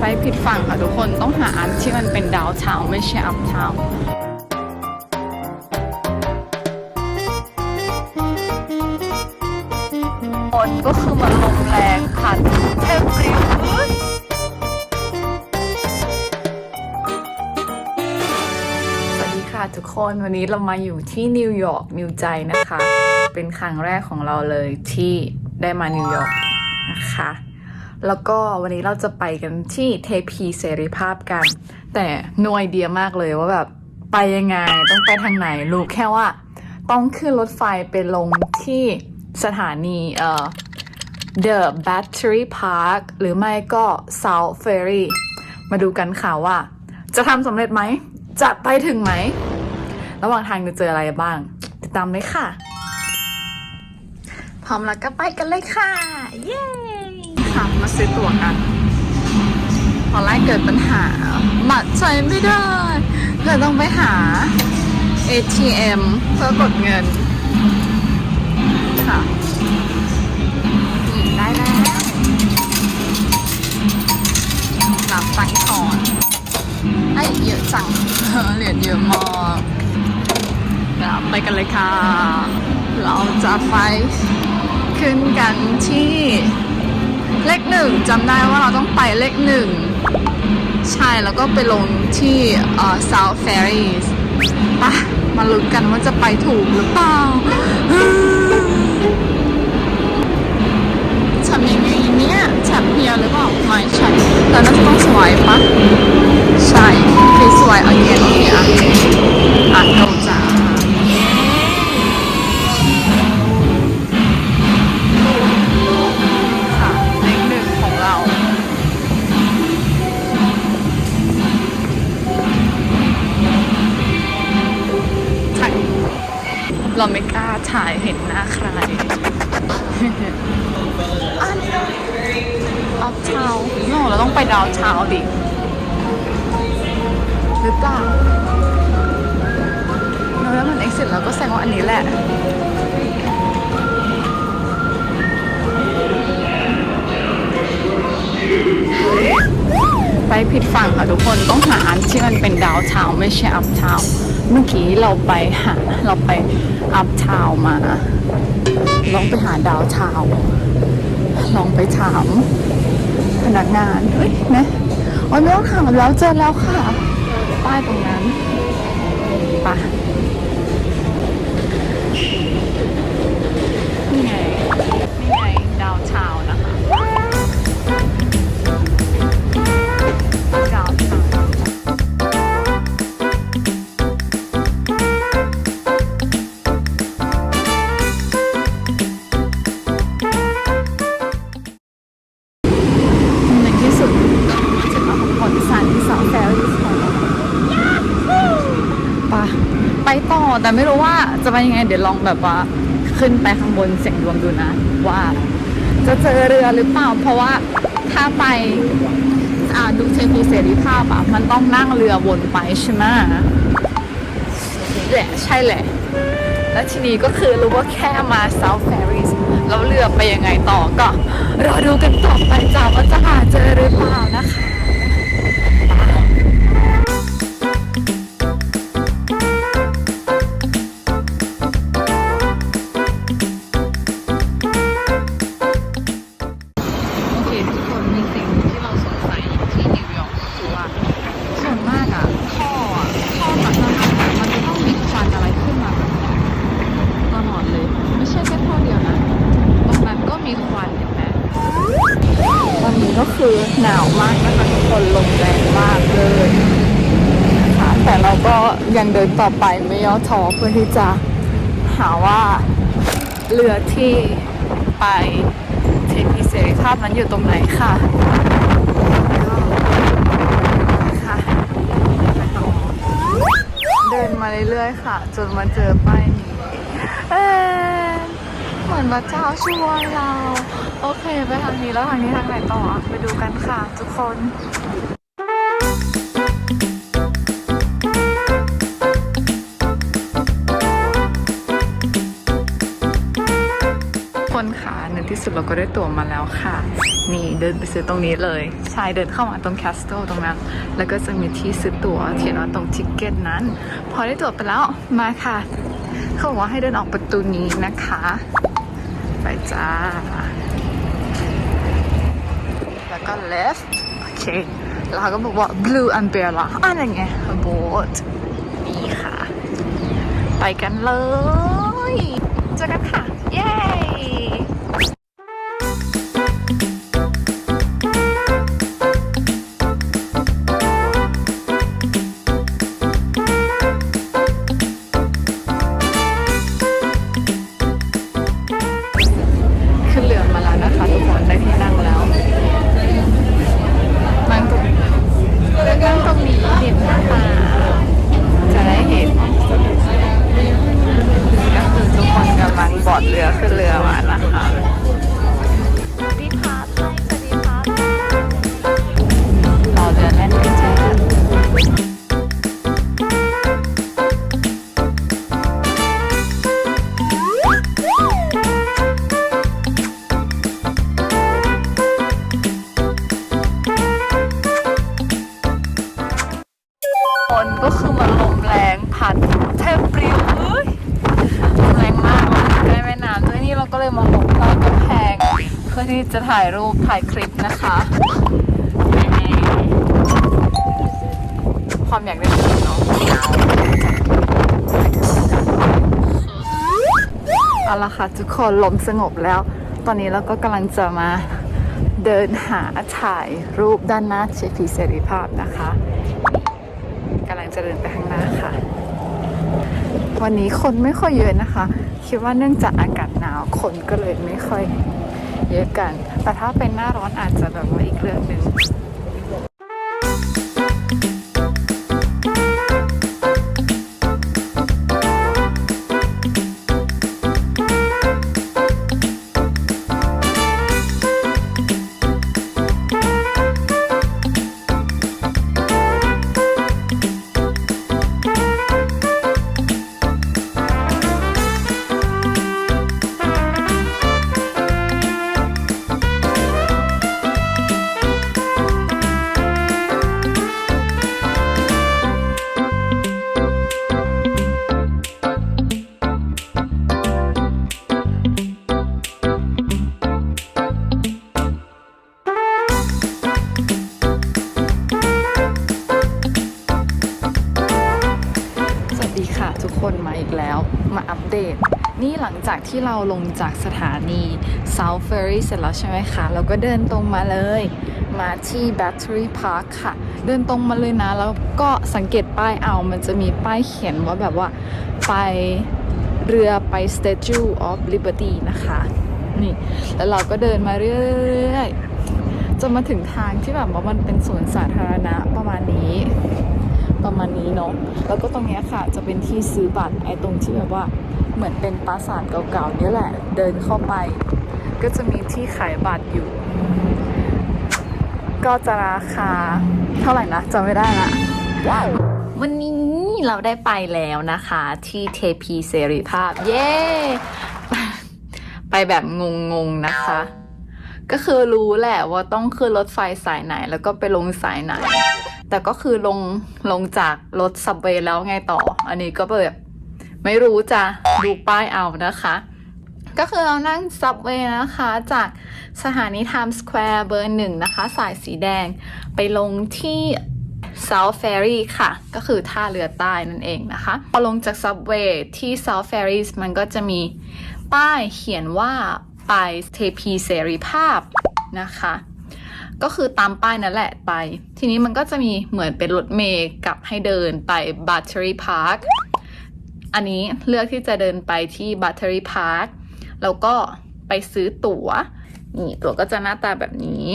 ไปผิดฝั่งค่ะทุกคนต้องหาอันที่มันเป็นดาวเทาไม่ใช่อัพเทาฝนก็คือมันลมแรงค่ะเทมปริวสวัสดีค่ะทุกคนวันนี้เรามาอยู่ที่นิวยอร์กนิวใจนะคะ เป็นครั้งแรกของเราเลยที่ได้มานิวยอร์ก นะคะ แล้วก็วันนี้เราจะไปกันที่เทพีเสรีภาพกัน แต่นวยเดียมากเลยว่าแบบไปยังไงต้องไปทางไหนรู้แค่ว่าต้องขึ้นรถไฟไปลงที่สถานีเอ่อ The Battery Park หรือไม่ก็ South Ferry มาดูกันค่ะว่า จะทำสำเร็จไหม จะไปถึงไหม ระหว่างทางจะเจออะไรบ้าง ติดตามเลยค่ะ พร้อมแล้วก็ไปกันเลยค่ะ เย้ค่ะมาซื้อตั๋วกัน ตอนแรกเกิดปัญหา บัตรใช้ไม่ได้เลยต้องไปหา ATM เพื่อกดเงิน ค่ะได้แล้วรับตังค์ก่อนไอ้เยอะจังเหรียญเยอะมากไปกันเลยค่ะ เราจะไป ขึ้นกันที่เลขหนึ่งจำได้ว่าเราต้องไปเลขหนึ่งใช่แล้วก็ไปลงที่เอ่อ South Ferries ปะมาลุ้นกันว่าจะไปถูกหรือเปล่าทำยังไงเนี่ยแฉบเพียหรือเปล่าไม่ใช่แต่น่าจะต้องสวยปะใช่คือสวยเอาเย็นโอเคอะอะลงจ้าค่ ไม่กล้าถ่ายเห็นหน้าใครอัพเช้าโน่เราต้องไปดาวเช้าดิหรือเปล่าแล้วมัน exit แล้วก็แสงว่าอันนี้แหละไปผิดฝั่งค่ะทุกคนต้องหาอันที่มันเป็นดาวเช้าไม่ใช่อัพเช้า เมื่อกี้เราไปหาเราไปอัพเช้ามา ลองไปหาดาวเช้าลองไปถาม พนักงานเฮ้ยนะโอ้ยไม่ต้องถามแล้วเจอแล้วค่ะ ป้ายตรงนั้นไปะ แต่ไม่รู้ว่าจะไปยังไง เดี๋ยวลองแบบว่าขึ้นไปข้างบนเสียงดวงดูนะ ว่า จะเจอเรือหรือเปล่า เพราะว่าถ้าไปอ่าดูเทพีเสรีภาพอะมันต้องนั่งเรือวนไปใช่ไหมแหละใช่แหละ แล้วทีนี้ก็คือรู้ว่าแค่มา South Ferries แล้วเรือไปยังไงต่อก็รอดูกันต่อไปจ้าว่าจะหาเจอหรือเปล่านะคะ ก็คือหนาวมากนะคะทุกคนลมแรงมากเลยนะคะแต่เราก็ยังเดินต่อไปไม่ย่อท้อเพื่อที่จะหาว่าเรือที่ไปเทพีเสรีภาพนั้นอยู่ตรงไหนค่ะค่ะเดินมาเรื่อยๆค่ะ จนมาเจอป้ายนี้ เหมือนพระเจ้าช่วยเรา โอเคไปทางนี้แล้วทางนี้ทางไหนต่อไปดูกันค่ะทุกคนคนขาในที่สุดสุดเราก็ได้ตั๋วมาแล้วค่ะ นี่เดินไปซื้อตรงนี้เลยใช่เดินเข้ามาตรงแคสโตตรงนั้น แล้วก็จะมีที่ซื้อตั๋วเขียนว่าตรงทิกเก็ตนั้น พอได้ตั๋วไปแล้วมาค่ะ เขาบอกว่าให้เดินออกประตูนี้นะคะ ไปจ้า แล้วก็ left โอเค แล้วเขาก็บอกว่า blue umbrella อะไรไง boat นี่ค่ะ ไปกันเลย เจอกันค่ะ เย้ จะถ่ายรูปถ่ายคลิปนะคะ ความอยากได้ยินเนาะเอาละค่ะทุกคนลมสงบแล้ว ตอนนี้เราก็กำลังจะมาเดินหาถ่ายรูปด้านหน้าเชฟีเสรีภาพนะคะกำลังจะเดินไปข้างหน้าค่ะ วันนี้คนไม่ค่อยเยอะนะคะ คิดว่าเนื่องจากอากาศหนาวคนก็เลยไม่ค่อย เยอะกัน แต่ถ้าเป็นหน้าร้อนอาจจะแบบว่าอีกเรื่องหนึ่ง คนมาอีกแล้วมาอัปเดต นี่หลังจากที่เราลงจากสถานี South Ferry เสร็จแล้วใช่ไหมคะ เราก็เดินตรงมาเลย มาที่ Battery Park ค่ะ เดินตรงมาเลยนะ แล้วก็สังเกตป้ายเอามันจะมีป้ายเขียนว่าแบบว่าไปเรือไป Statue of Liberty นะคะ นี่ แล้วเราก็เดินมาเรื่อยๆจนมาถึงทางที่แบบว่ามันเป็นสวนสาธารณะประมาณนี้ ประมาณนี้เนาะแล้วก็ตรงนี้ค่ะจะเป็นที่ซื้อบัตรไอ้ตรงที่แบบว่าเหมือนเป็นปราสาทเก่าๆนี่แหละ เดินเข้าไป ก็จะมีที่ขายบัตรอยู่ ก็จะราคาเท่าไหร่นะจำไม่ได้ละว้าววันนี้เราได้ไปแล้วนะคะ ที่เทพีเสรีภาพ เย้ ไปแบบงงๆนะคะ ก็คือรู้แหละว่าต้องขึ้นรถไฟสายไหน แล้วก็ไปลงสายไหน แต่ก็คือลงลงจากรถซับเวย์แล้วไงต่อ อันนี้ก็แบบไม่รู้จะดูป้ายเอานะคะ ก็คือเรานั่งซับเวย์นะคะ จากสถานี Times Square เบอร์หนึ่งนะคะ สายสีแดงไปลงที่ South Ferry ค่ะ ก็คือท่าเรือใต้นั่นเองนะคะ พอลงจาก Subway ที่ South Ferry มันก็จะมีป้ายเขียนว่าไปเทพีเสรีภาพนะคะ ก็คือตามป้ายนั่นแหละไป ทีนี้มันก็จะมีเหมือนเป็นรถเมล์กับให้เดินไป Battery Park อันนี้เลือกที่จะเดินไปที่ Battery Park แล้วก็ไปซื้อตั๋ว นี่ตั๋วก็จะหน้าตาแบบนี้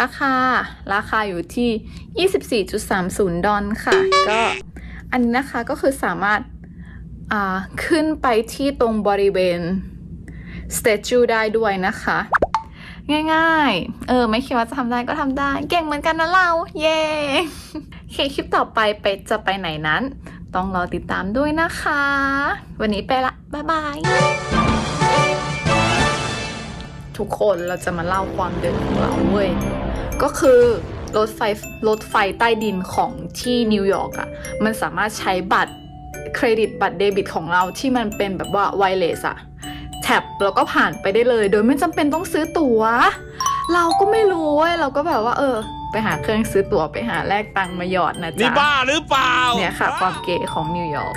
ราคา ราคาอยู่ที่ 24.30 ดอลค่ะ ก็อันนี้นะคะก็คือสามารถาขึ้นไปที่ตรงบริเวณ statue ได้ด้วยนะคะ ง่าย ๆ เออ ไม่คิดว่าจะทำได้ก็ทำได้ เก่งเหมือนกันนะเรา เย้เคคลิปต่อไปไปจะไปไหนนั้น ต้องรอติดตามด้วยนะคะ วันนี้ไปละ บ๊ายบายทุกคนเราจะมาเล่าความเดินของเราเว้ย ก็คือรถไฟรถไฟใต้ดินของที่นิวยอร์กอะ มันสามารถใช้บัตรเครดิตบัตรเดบิตของเราที่มันเป็นแบบว่าไวเลสอะ แท็บแล้วก็ผ่านไปได้เลย โดยไม่จำเป็นต้องซื้อตั๋ว เราก็ไม่รู้เว้ยเราก็แบบว่า เออ ไปหาเครื่องซื้อตั๋วไปหาแลกตังค์มาหยอดนะนี่จ๊ะบ้าหรือเปล่าเนี่ยค่ะ ความเก๋ของนิวยอร์ก